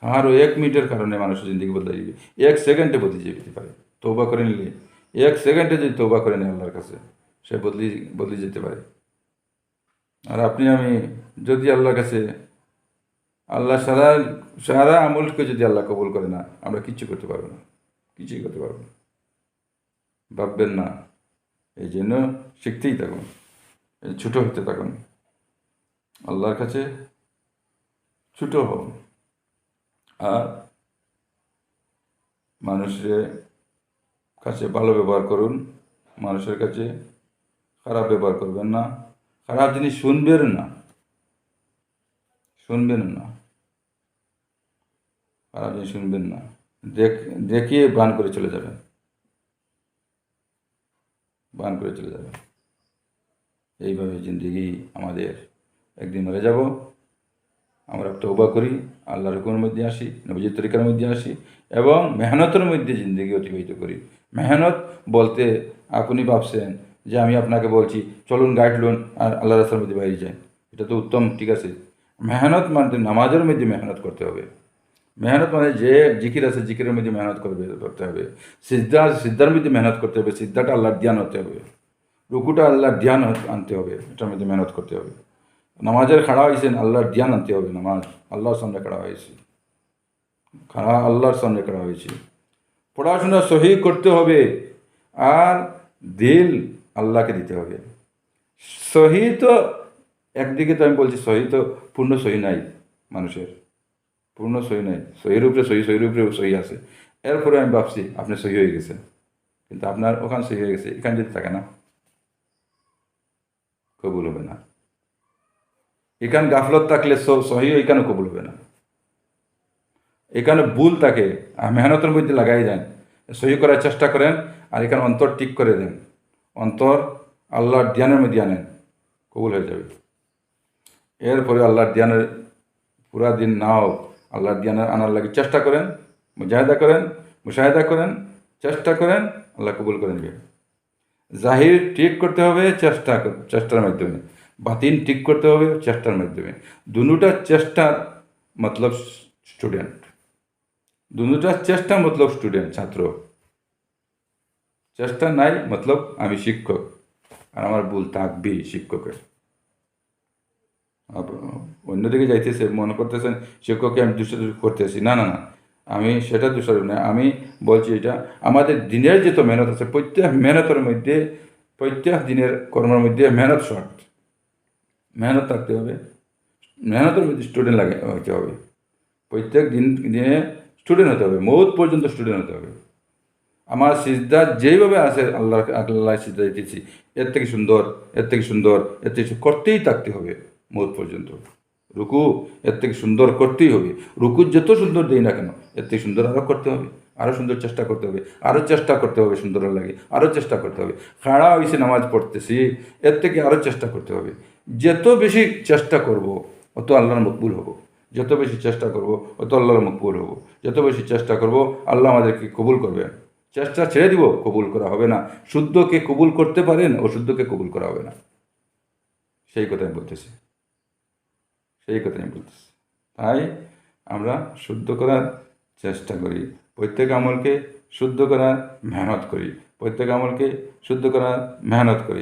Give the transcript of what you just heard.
কারও এক মিনিটের কারণে মানুষের জিন্দগি বদলে যাবে এক সেকেন্ডে বদলে যেতে পারে। তৌবা করে নিলে এক সেকেন্ডে যদি তৌবা করে নেয় আল্লাহর কাছে, সে বদলি, বদলে যেতে পারে। আর আপনি, আমি যদি আল্লাহর কাছে, আল্লাহ সারা সারা আমলকে যদি আল্লাহ কবুল করে না, আমরা কিচ্ছু করতে পারব না। কিছুই করতে পারব না। ভাববেন না। এই জন্য শিখতেই থাকুন। ছোটো হতে থাকুন। আল্লাহর কাছে ছোটো হন। আর মানুষের কাছে ভালো ব্যবহার করুন, মানুষের কাছে খারাপ ব্যবহার করবেন না। খারাপ জিনিস শুনবেন না। শুনবেন না। খারাপ জিনিস শুনবেন না। দেখ, দেখিয়ে বান করে চলে যাবেন। বান করে চলে যাবেন। এইভাবে জিন্দগি আমাদের একদিন মরে যাব। আমরা তৌবা করি, আল্লাহর হুকুমের মধ্যে আসি, নবজির তরিকার মধ্যে আসি এবং মেহনতের মধ্যে জিন্দগি অতিবাহিত করি। মেহনত বলতে আপনি ভাবছেন যে আমি আপনাকে বলছি, চলুন গাইড লোন, আর আল্লাহ রাস্তার মধ্যে বাইরে যান এটা তো উত্তম, ঠিক আছে। মেহনত মানে নামাজের মধ্যে মেহনত করতে হবে। মেহনত মানে যে জিকির আছে, জিকিরের মধ্যে মেহনত করবে, করতে হবে। সিদ্ধা সিদ্ধার মধ্যে মেহনত করতে হবে। সিদ্ধাটা আল্লাহর ধ্যান হতে হবে। রুকুটা আল্লাহর ধ্যান আনতে হবে, এটার মধ্যে মেহনত করতে হবে। নামাজের খাড়া হয়েছেন আল্লাহর ধ্যান আনতে হবে নামাজ। আল্লাহর সামনে খাড়া হয়েছে। খাড়া আল্লাহর সামনে খাড়া হয়েছে। পড়াশোনা সহি করতে হবে আর দিল আল্লাহকে দিতে হবে। সহি তো, একদিকে তো আমি বলছি সহি তো পূর্ণ সহি নাই মানুষের। পূর্ণ সহি নাই। সহির উপরে সহি, সহির উপরে সহি আছে। এরপরে আমি ভাবছি আপনি সহি হয়ে গেছেন। কিন্তু আপনার ওখানে সহি হয়ে গেছে, এখানে যদি থাকে না, কবুল হবে না। এখানে গাফলত থাকলে সহি, এখানে কবুল হবে না। এখানে ভুল থাকে মেহনতের মধ্যে লাগাই দেন। সহি করার চেষ্টা করেন, আর এখানে অন্তর ঠিক করে দেন। অন্তর আল্লাহর ধ্যানের মধ্যে আনেন, কবুল হয়ে যাবে। এরপরে আল্লাহর ধ্যানের পুরা দিন নাও, আল্লাহর ধ্যানের আনার লাগে চেষ্টা করেন, মুজাহিদা করেন, মুশাহিদা করেন, চেষ্টা করেন, আল্লাহ কবুল করে নেবে জাহির ঠিক করতে হবে, চেষ্টা চেষ্টার মাধ্যমে। বাতিন ঠিক করতে হবে চেষ্টার মাধ্যমে। দুটা চেষ্টার মতলব স্টুডেন্ট। দুটার চেষ্টা মতলব স্টুডেন্ট, ছাত্র। চেষ্টা নাই, মতলব আমি শিক্ষক। আর আমার ভুল থাকবেই শিক্ষকের। অন্যদিকে যাইতেছে, মনে করতেছেন শিক্ষককে আমি দোষারোপ করতেছি। না না না, আমি সেটা দোষারোপ না আমি বলছি এটা, আমাদের দিনের যে তো মেহনত আছে, প্রত্যেক মেহনতের মধ্যে, প্রত্যেক দিনের কর্মের মধ্যে মেহনত শর্ট মেহনত থাকতে হবে। মেহনতের মধ্যে স্টুডেন্ট লাগে, হতে হবে। প্রত্যেক দিন, দিনে স্টুডেন্ট হতে হবে, মৌত পর্যন্ত স্টুডেন্ট হতে হবে। আমার সিজদা যেইভাবে আছে, আল্লাহ আল্লাহ সিজদা দিতেছি এর থেকে সুন্দর, এর থেকে সুন্দর, এর থেকে করতেই থাকতে হবে মৌত পর্যন্ত। রুকু, এর থেকে সুন্দর করতেই হবে। রুকু যত সুন্দর দেই না কেন এর থেকে সুন্দর আরও করতে হবে আরও সুন্দর চেষ্টা করতে হবে আরও চেষ্টা করতে হবে সুন্দর লাগে আরও চেষ্টা করতে হবে। খাড়া হয়েছে নামাজ পড়তেছি, এর থেকে আরও চেষ্টা করতে হবে। যত বেশি চেষ্টা করব, অত আল্লাহর মকবুল হব। যত বেশি চেষ্টা করব, অত আল্লাহর মকবুল হব। যত বেশি চেষ্টা করব, আল্লাহ আমাদেরকে কবুল করবেন। চেষ্টা ছেড়ে দিব, কবুল করা হবে না। শুদ্ধকে কবুল করতে পারেন, অশুদ্ধকে কবুল করা হবে না। সেই কথা আমি বলতেছি। সেই কথা আমি বলতেছি। তাই আমরা শুদ্ধ করার চেষ্টা করি। প্রত্যেক আমলকে শুদ্ধ করার মেহনত করি। প্রত্যেক আমলকে শুদ্ধ করার মেহনত করি।